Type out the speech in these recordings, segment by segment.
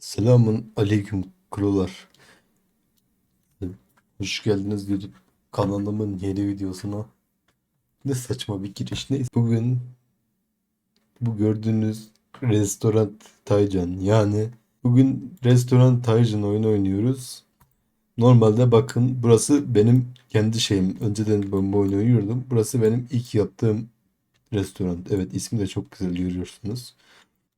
Selamun aleyküm kurular. Hoş geldiniz YouTube kanalımın yeni videosuna. Ne saçma bir giriş neyse. Bugün bu gördüğünüz restoran Taycan yani bugün restoran Taycan oyunu oynuyoruz. Normalde bakın burası benim kendi şeyim. Önceden ben bu oyunu oynuyordum. Burası benim ilk yaptığım restoran. Evet ismi de çok güzel görüyorsunuz.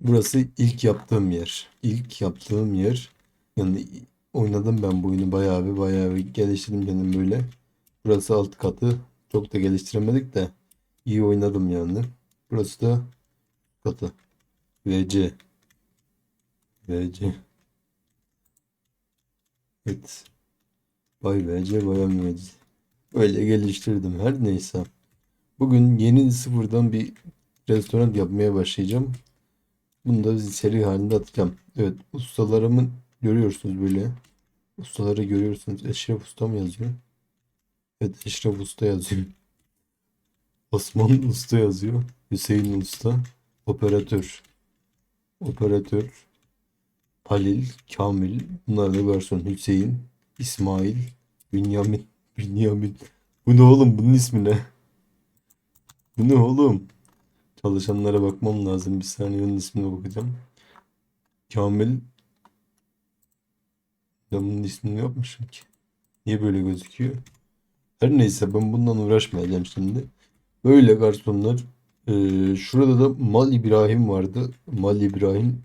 Burası ilk yaptığım yer. İlk yaptığım yer. Yani oynadım ben bu oyunu bayağı bir bayağı bir geliştirdim kendim böyle. Burası alt katı. Çok da geliştiremedik de iyi oynadım yani. Burası da katı. VC. VC. Evet. Bay VC bayan VC. Öyle geliştirdim her neyse. Bugün yeni sıfırdan bir restoran yapmaya başlayacağım. Bunu da seri halinde atacağım. Evet ustalarımın görüyorsunuz böyle. Ustaları görüyorsunuz. Eşref Usta mı yazıyor? Evet Eşref Usta yazıyor. Osman Usta yazıyor. Hüseyin Usta. Operatör. Operatör. Halil, Kamil. Bunlar da garson. Hüseyin, İsmail, Bünyamin. Bünyamin. Bu ne oğlum? Bunun ismi ne? Bu ne oğlum? Çalışanlara bakmam lazım. Bir saniye onun ismine bakacağım. Kamil. Bunun ismini yapmışım ki. Niye böyle gözüküyor? Her neyse ben bundan uğraşmayacağım şimdi. Böyle garsonlar. Ee, şurada da Mal İbrahim vardı. Mal İbrahim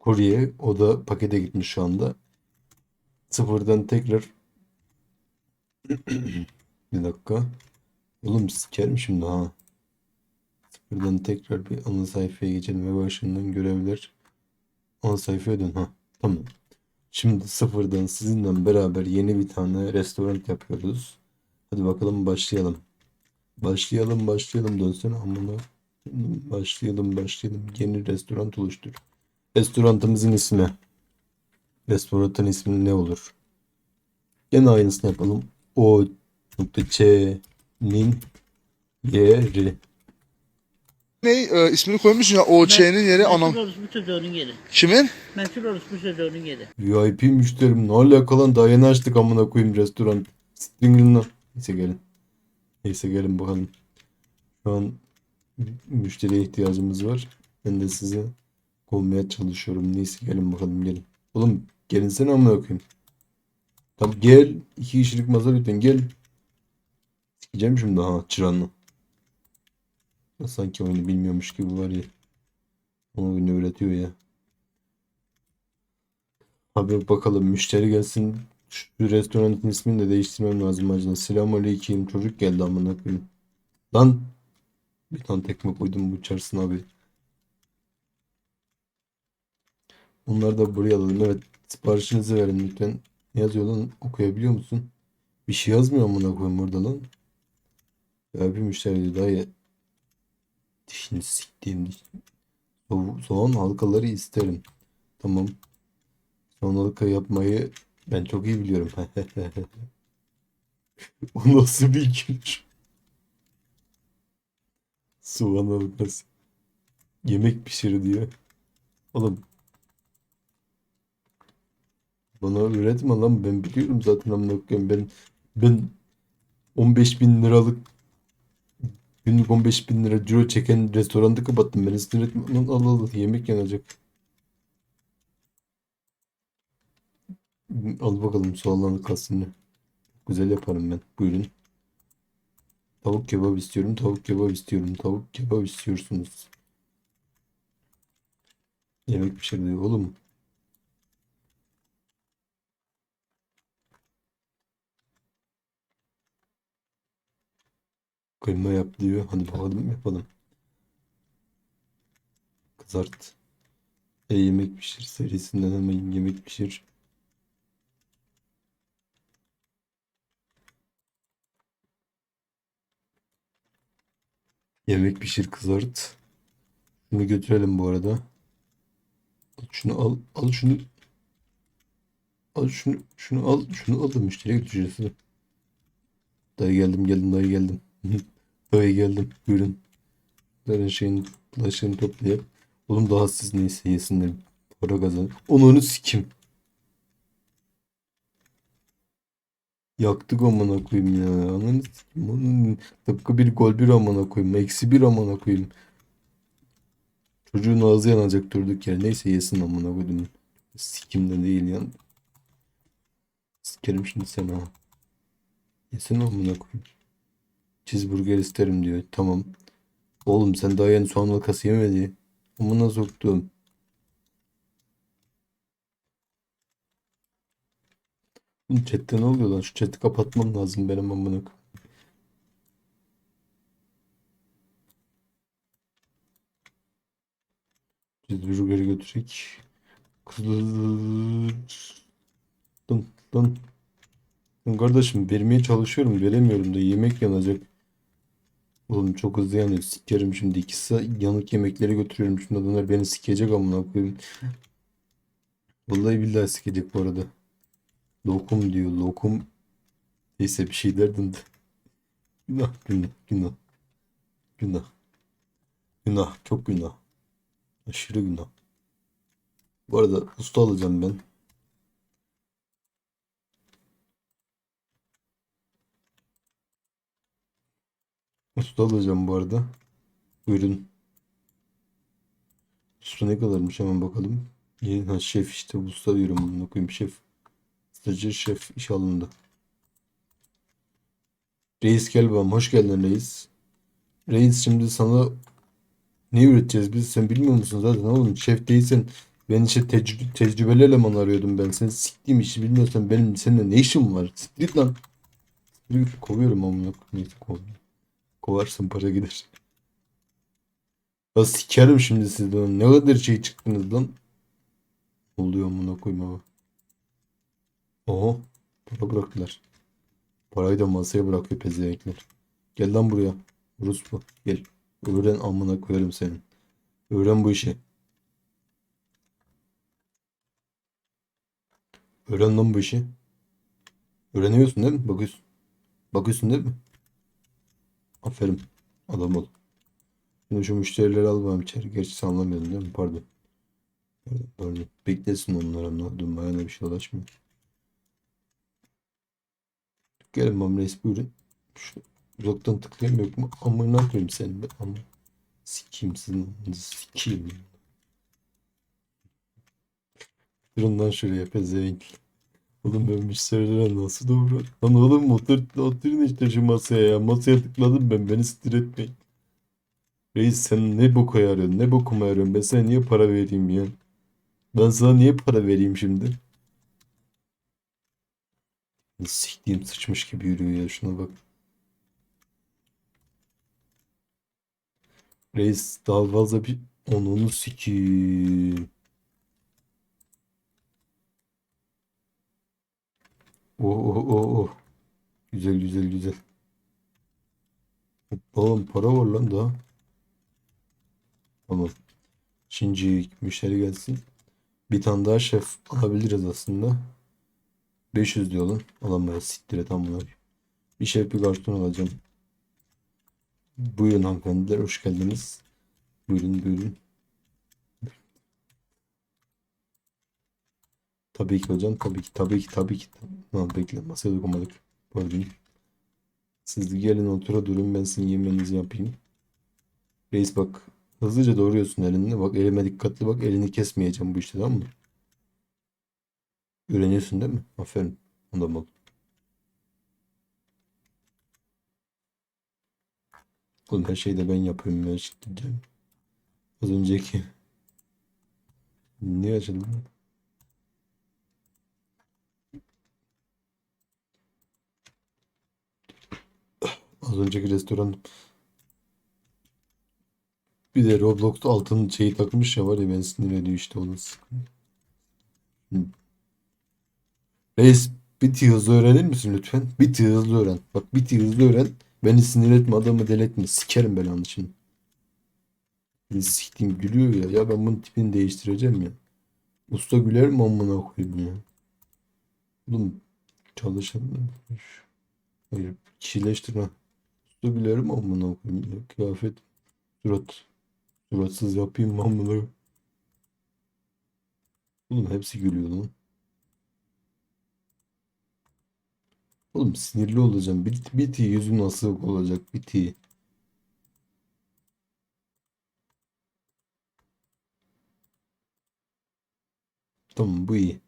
kurye. O da pakete gitmiş şu anda. Sıfırdan tekrar bir dakika. Oğlum sikerim şimdi ha. Buradan tekrar bir ana sayfaya geçelim ve başından görevler. Ana sayfaya dön. Ha, tamam. Şimdi sıfırdan sizinle beraber yeni bir tane restoran yapıyoruz. Hadi bakalım başlayalım. Başlayalım başlayalım dönsene amına. Başlayalım başlayalım. Yeni restoran oluştur. Restoranımızın ismi. Restoranın ismi ne olur? Gene aynısını yapalım. O nokta Ç'nin yeri. Ne e, ismini koymuşsun ya OÇ'nin yeri Meşhur anam. orospu çocuğunun yeri. Kimin? Meşhur orospu çocuğunun yeri. VIP müşterim ne alaka lan daha yeni açtık amına koyayım restoran. Lan. Neyse gelin. Neyse gelin bakalım. Şu an müşteriye ihtiyacımız var. Ben de sizi kovmaya çalışıyorum. Neyse gelin bakalım gelin. Oğlum gelinsene amına koyayım. Tamam gel. İki kişilik masa lütfen gel. Sikeceğim şimdi ha çıranla. Sanki oyunu bilmiyormuş gibi var ya. Ona oyunu öğretiyor ya. Abi bakalım müşteri gelsin. Şu restoranın ismini de değiştirmem lazım acaba. Selamünaleyküm. Çocuk geldi amına koyayım. Lan bir tane tekme koydum bu çarsın abi. Bunları da buraya alalım. Evet siparişinizi verin lütfen. Ne yazıyor lan? Okuyabiliyor musun? Bir şey yazmıyor amına koyayım orada lan. Ya bir müşteri daha ya. Dişini siktiğim diş. So soğan halkaları isterim. Tamam. Soğan halka yapmayı ben çok iyi biliyorum. O nasıl bir gülüş? Soğan halkası. Yemek pişir diyor. Oğlum. Bana öğretme lan ben biliyorum zaten amına koyayım ben ben 15 bin liralık günlük 15 bin lira ciro çeken restoranda kapattım ben sinir etme lan al al yemek yanacak. Al bakalım soğanların kastını. Güzel yaparım ben. Buyurun. Tavuk kebap istiyorum. Tavuk kebap istiyorum. Tavuk kebap istiyorsunuz. Yemek pişirdi oğlum. Kıyma yap diyor. Hadi bakalım yapalım. Kızart. E yemek pişir serisinden hemen yemek pişir. Yemek pişir kızart. Şunu götürelim bu arada. Şunu al. Al şunu. Al şunu. Şunu al. Şunu al da müşteriye götüreceğiz. Dayı geldim geldim dayı geldim. Dayı geldim. Buyurun. Böyle şeyin bulaşığını toplayıp. Oğlum daha siz neyse yesinler. Para kazan. Onu onu sikim. Yaktık amına koyayım ya. Ananı sikim. Onun tıpkı bir gol bir amına koyayım. Eksi bir amına koyayım. Çocuğun ağzı yanacak durduk yere. Neyse yesin amına koydum. Sikim de değil yan. Sikerim şimdi seni ha. Yesin amına koyayım. Cheeseburger isterim diyor. Tamam. Oğlum sen daha yeni soğan halkası yemedi. Amına soktum. Chatte ne oluyor lan? Şu chat'i kapatmam lazım benim amına koyayım. Cheeseburger'i götürecek. Kızlar. Dın dın. Kardeşim vermeye çalışıyorum veremiyorum da yemek yanacak. Oğlum çok hızlı yanıyor. Sikerim şimdi ikisi yanık yemekleri götürüyorum. Şimdi adamlar beni sikecek amına koyayım. Vallahi billahi sikecek bu arada. Lokum diyor lokum. Neyse bir şey derdim de. Günah günah günah. Günah. Günah çok günah. Aşırı günah. Bu arada usta alacağım ben. Usta alacağım bu arada. Buyurun. Usta ne kadarmış hemen bakalım. Yeni ha, şef işte usta diyorum bunu koyayım şef. Stajyer şef iş alındı. Reis gel bakalım. Hoş geldin reis. Reis şimdi sana ne üreteceğiz biz? Sen bilmiyor musun zaten oğlum? Şef değilsen ben işte tecrü tecrübeli eleman arıyordum ben. Sen siktiğim işi bilmiyorsan benim seninle ne işim var? Siktir lan. Kovuyorum amına koyayım. Neyse kovuyorum. Kovarsın para gider. Ya sikerim şimdi sizden. Ne kadar şey çıktınız lan. Oluyor amına koyayım abi. Oho. Para bıraktılar. Parayı da masaya bırakıyor pezevenkler. Gel lan buraya. Rus bu. Gel. Öğren amına koyarım senin. Öğren bu işi. Öğren lan bu işi. Öğreniyorsun değil mi? Bakıyorsun. Bakıyorsun değil mi? Aferin. Adam ol. Şimdi şu müşterileri al bakalım içeri. Gerçi sen anlamıyordun değil mi? Pardon. Pardon. pardon. Beklesin onlar anladım. Ayağına bir şey ulaşmıyor. Gelin Mam Reis buyurun. Şu uzaktan tıklayayım yok mu? Amına koyayım seni be. Ama sikeyim sizin. Sikeyim. Durun lan şuraya pezevenk. Oğlum ben müşterilere nasıl doğru? Lan oğlum otur, oturun işte şu masaya ya. Masaya tıkladım ben. Beni sinir etmeyin. Reis sen ne boka yarıyorsun? Ne bokuma yarıyorsun? Ben sana niye para vereyim ya? Ben sana niye para vereyim şimdi? Siktiğim sıçmış gibi yürüyor ya. Şuna bak. Reis daha bir... Onunu sikiyim. Oh oh oh oh. Güzel güzel güzel. Oğlum para var lan daha. Tamam. Şimdi müşteri gelsin. Bir tane daha şef alabiliriz aslında. 500 diyor lan. Alamayız. Siktir et koyayım. Bir şef bir garson alacağım. Buyurun hanımefendiler. Hoş geldiniz. Buyurun buyurun. Tabii ki hocam. Tabii ki. Tabii ki. Tabii ki. Tamam bekle. Masaya dokunmadık. Pardon. Siz gelin otura durun. Ben sizin yemeğinizi yapayım. Reis bak. Hızlıca doğruyorsun elini. Bak elime dikkatli bak. Elini kesmeyeceğim bu işte tamam mı? Öğreniyorsun değil mi? Aferin. Ondan bak. Oğlum her şeyi de ben yapıyorum ya. Az önceki. Niye açıldı? lan? Az önceki restoran bir de Roblox'ta altın şeyi takmış ya var ya ben sinir işte onun sıkıntı. Hı. Reis bir hızlı öğrenir misin lütfen? Bir hızlı öğren. Bak bir hızlı öğren. Beni sinir etme adamı deli etme. Sikerim belanı şimdi. Bir Siktiğim gülüyor ya. Ya ben bunun tipini değiştireceğim ya. Usta güler mi amına koyayım ya? Oğlum çalışan Hayır kişileştirme. Usta güler mi amına koyayım ya? Kıyafet surat suratsız yapayım mı amına? Oğlum hepsi gülüyor lan. Oğlum sinirli olacağım. Bit, biti yüzün asık olacak biti. Tamam bu iyi.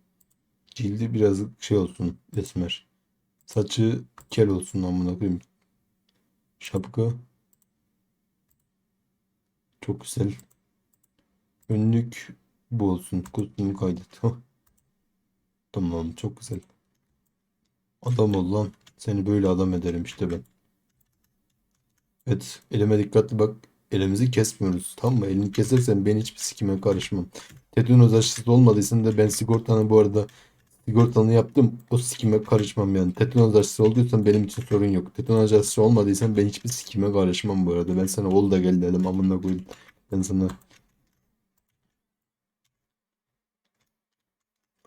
Cildi biraz şey olsun esmer. Saçı kel olsun amına koyayım. Şapka. Çok güzel. Önlük bu olsun. Kostümü kaydet. Tamam çok güzel. Adam ol lan. Seni böyle adam ederim işte ben. Evet elime dikkatli bak. Elimizi kesmiyoruz. Tamam mı? Elini kesersen ben hiçbir sikime karışmam. Tetanoz aşısı olmadıysan da ben sigortanı bu arada sigortanı yaptım. O sikime karışmam yani. Tetanoz aşısı olduysan benim için sorun yok. Tetanoz aşısı olmadıysan ben hiçbir sikime karışmam bu arada. Ben sana ol da gel dedim amına koyayım. Ben sana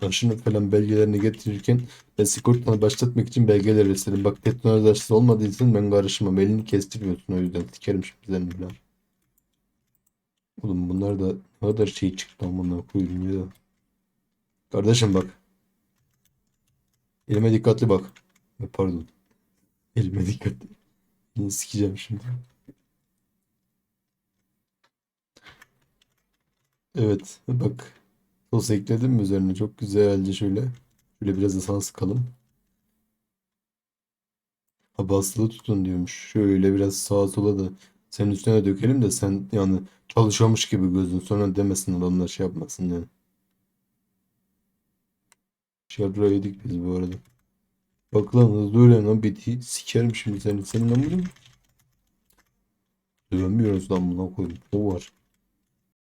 aşını falan belgelerini getirirken ben sigortanı başlatmak için belgeler istedim. Bak tetanoz aşısı olmadıysan ben karışmam. Elini kestiriyorsun o yüzden. Sikerim şimdi senin falan. Oğlum bunlar da ne kadar şey çıktı amına koyayım ya. Kardeşim bak. Elime dikkatli bak. Pardon. Elime dikkatli. Yine sikeceğim şimdi. Evet bak. Sos ekledim mi üzerine çok güzelce şöyle. Şöyle biraz da sana sıkalım. Ha basılı tutun diyormuş. Şöyle biraz sağa sola da senin üstüne dökelim de sen yani çalışıyormuş gibi gözün sonra demesinler onlar şey yapmasın yani. Şarra yedik biz bu arada. Bak lan hızlı öğren lan biti. Sikerim şimdi seni. Senin lan bunu. Dövemiyoruz lan buna koyayım. O var.